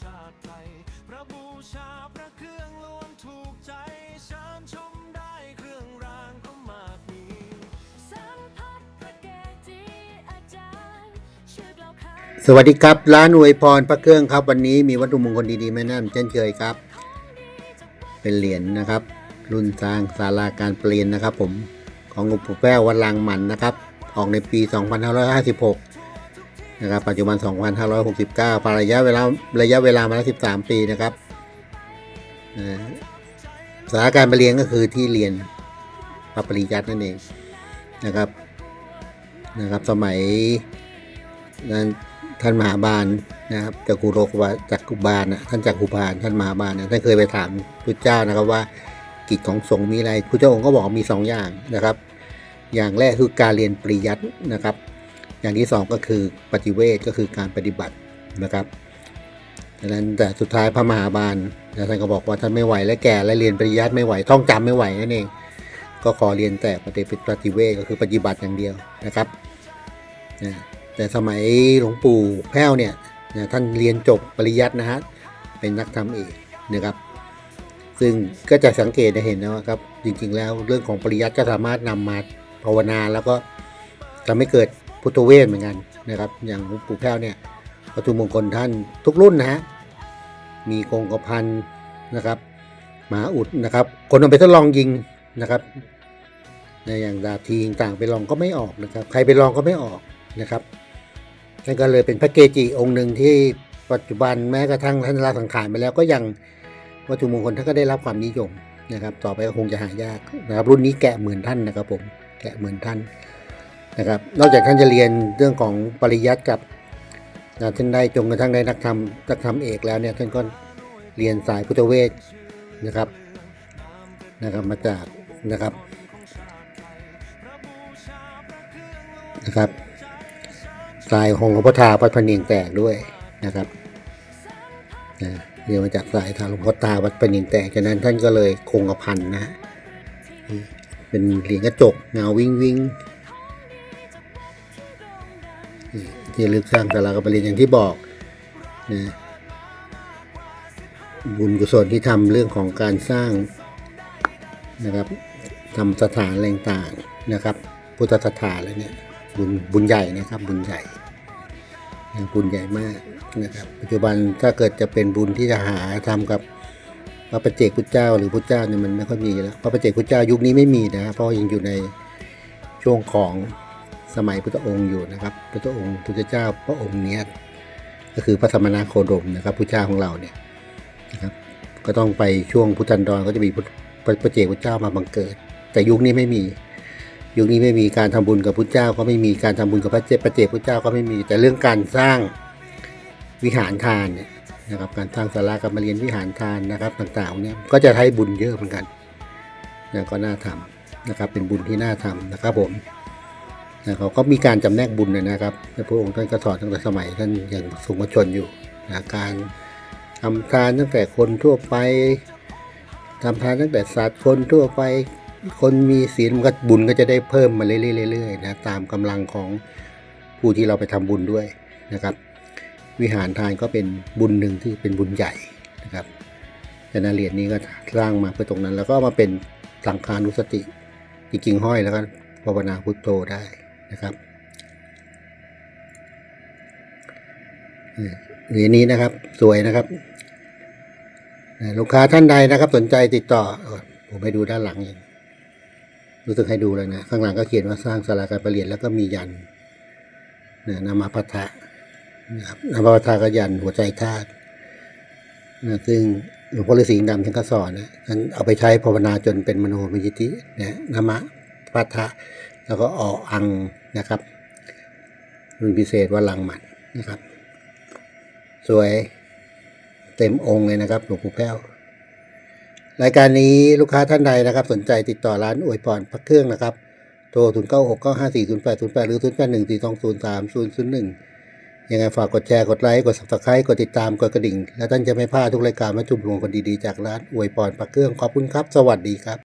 ชาติไทย พระบูชาพระเครื่องล้วนถูกใจชานชมได้เครื่องรางก็มากมีสวัสดีครับ ร้านอวยพรพระเครื่องครับ วันนี้มีวัตถุมงคลดีๆไหมนะนำเช่นเคยครับ เป็นเหรียญนะครับ รุ่นสร้างศาลาการเปลี่ยนนะครับ ผมของหลวงปู่แป้ววัดลางหมันนะครับ ออกในปี 2556 นะครับ ปัจจุบัน 2569ผ่านระยะเวลาระยะเวลามาแล้ว13 ปีนะครับเอ่อศาลาการปเรียนก็คือที่เรียนพรปริยัตินั่นเองนะครับนะครับ สมัยนั้นท่านมหาบาลนะครับจากกุโรกวาจากกุบาลนะท่านจากกุบาลท่านมหาบาลนะท่านเคยไปถามพุทธเจ้านะครับว่ากิจของสงฆ์มีอะไรพุทธเจ้าองค์ก็บอกมีสองอย่างนะครับ อย่างแรกคือการเรียนปริยัตินะครับ อย่างที่สองก็คือปฏิเวทก็คือการปฏิบัตินะครับดังนั้นแต่สุดท้ายพระมหาบาลท่านก็บอกว่าท่านไม่ไหวและแก่และเรียนปริยัติไม่ไหวท่องจำไม่ไหวนั่นเองก็ขอเรียนแต่ปฏิปฏิเวทก็คือปฏิบัติอย่างเดียวนะครับแต่สมัยหลวงปู่แพ้วเนี่ยท่านเรียนจบปริยัตินะฮะเป็นนักธรรมเอกนะครับ ซึ่งก็จะสังเกตได้เห็นนะครับจริงๆแล้วเรื่องของปริยัติก็สามารถนำมาภาวนาแล้วก็ทำให้เกิด พุทธเวทเหมือนกันนะครับ อย่างหลวงปู่แพ้วเนี่ยวัตถุมงคลท่านทุกรุ่นนะฮะมีกงกระพันนะครับหมาอุดนะครับ คนเอาไปทดลองยิงนะครับในอย่างดาบทีต่างไปลองก็ไม่ออกนะครับ ใครไปลองก็ไม่ออกนะครับนั่นก็เลยเป็นพระเกจิองค์หนึ่งที่ปัจจุบันแม้กระทั่งท่านลาสังขารไปแล้วก็ยังวัตถุมงคลท่านก็ได้รับความนิยมนะครับ ต่อไปก็คงจะหายากนะครับ รุ่นนี้แกะเหมื่นท่านนะครับผมแกะเหมื่นท่าน นะครับ นอกจากท่านจะเรียนเรื่องของปริยัติกับนะท่านได้จงกระทั่งได้นักธรรมนักธรรมเอกแล้วเนี่ยท่านก็เรียนสายพุทธเวทนะครับนะครับมาจากนะครับนะครับสายของหลวงพ่อทาวัดพะเนียงแตกด้วยนะครับนะเรียนมาจากสายทางหลวงพ่อตาวัดพะเนียงแตกฉะนั้นท่านก็เลยคงกระพันนะฮะเป็นเหรียญกระจกเงาวิ่งวิ่ง ที่ลึกสร้างสารากับเรียนอย่างที่บอกนะบุญกุศลที่ทำเรื่องของการสร้างนะครับทำสถานอะไรต่างนะครับ พุทธสถานอะไรเนี่ยบุญบุญใหญ่นะครับ บุญใหญ่นะบุญใหญ่มากนะครับ ปัจจุบันถ้าเกิดจะเป็นบุญที่จะหาทำกับพระประเจกพุทธเจ้า หรือพุทธเจ้าเนี่ยมันไม่ค่อยมีแล้วพระประเจกพุทธเจ้ายุคนี้ไม่มีนะเพราะยังอยู่ในช่วงของ สมัยพุทธองค์อยู่นะครับพุทธองค์พุทธเจ้าพระองค์เนี้ยก็คือพระธรรมนาโคดมนะครับพุทธเจ้าของเราเนี่ยนะครับก็ต้องไปช่วงพุทธันดรก็จะมีพระประเจกพุทธเจ้ามาบังเกิด แต่ยุคนี้ไม่มียุคนี้ไม่มีการทำบุญกับพุทธเจ้าก็ไม่มีการทำบุญกับพระเจ้าพระเจ้าพุทธเจ้าก็ไม่มี แต่เรื่องการสร้างวิหารทานเนี่ยนะครับการสร้างศาลาการมาเรียนวิหารทานนะครับต่างๆเนี่ยก็จะใช้บุญเยอะเหมือนกันนะก็น่าทำนะครับเป็นบุญที่น่าทำนะครับผม นะเขาก็มีการจำแนกบุญนะครับพระองค์ท่านก็สอนตั้งแต่สมัยท่านยังสูงชนอยู่นะการทำทานตั้งแต่คนทั่วไปทำทานตั้งแต่สัตว์คนทั่วไป คนมีศีลมันก็บุญก็จะได้เพิ่มมาเรื่อยๆนะตามกำลังของผู้ที่เราไปทำบุญด้วยนะครับ วิหารทานก็เป็นบุญหนึ่งที่เป็นบุญใหญ่นะครับแต่นาเหรียญนี้ก็สร้างมาเพื่อตรงนั้น แล้วก็มาเป็นสังขานุสติจริงๆห้อยแล้วก็ภาวนาพุทโธได้ นะครับเหรียญนี้นะครับ สวยนะครับลูกค้าท่านใดนะครับ สนใจติดต่อ ผมไปดูด้านหลังเองรู้สึกให้ดูเลยนะ ข้างหลังก็เขียนว่าสร้างสาราการประเรียนแล้วก็มียันนะนามาพัทธะนะครับนามาพัทธะก็ยันหัวใจธาตุนะซึ่งหลวงพ่อฤาษีดำท่านก็สอนนะท่านเอาไปใช้ภาวนาจนเป็นมโนมยิทธินะนามะพัทธะ แล้วก็ออังนะครับรุ่นพิเศษว่าลังหมันนะครับ สวยเต็มองค์เลยนะครับหลวงปู่แพ้วรายการนี้ลูกค้าท่านใดนะครับ สนใจติดต่อร้านอวยพรพระเครื่องนะครับ โทร 0 9 6 9 5 4 0 8 0 8 หรือ 0 8 1 4 2 0 3 0 0 1 ยังไงฝากกดแชร์ กดไลค์ กด subscribe กดติดตาม กดกระดิ่ง แล้วท่านจะไม่พลาดทุกรายการมาจุ่มรวมคนดีๆ จากร้านอวยพรพระเครื่อง ขอบคุณครับ สวัสดีครับ